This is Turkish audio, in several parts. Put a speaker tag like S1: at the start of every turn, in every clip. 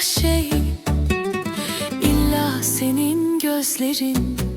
S1: şey İlla senin gözlerin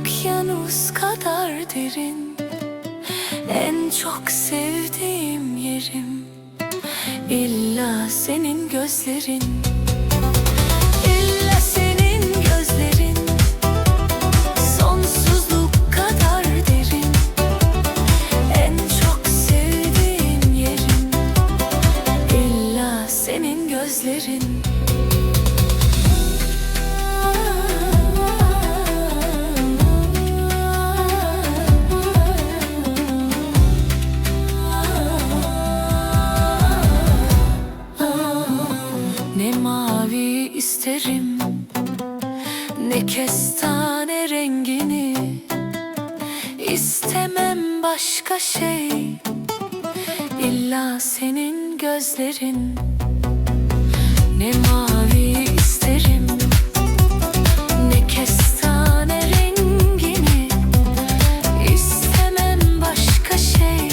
S1: Okyanus kadar derin. En çok sevdiğim yerim İlla senin gözlerin. İlla senin gözlerin Sonsuzluk kadar derin. En çok sevdiğim yerim İlla senin gözlerin isterim Ne kestane rengini İstemem başka şey. İlla senin gözlerin. Ne mavi isterim Ne kestane rengini İstemem başka şey.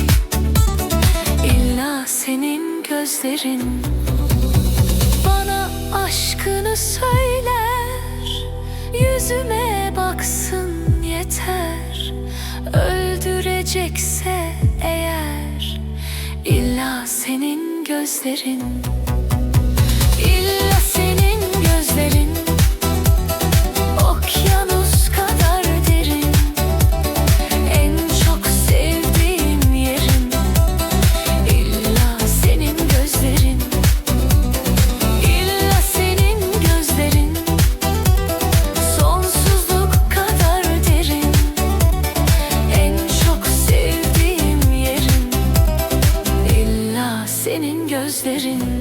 S1: İlla senin gözlerin aşkını söyler Yüzüme baksın yeter. Öldürecekse eğer illa senin gözlerin j'ai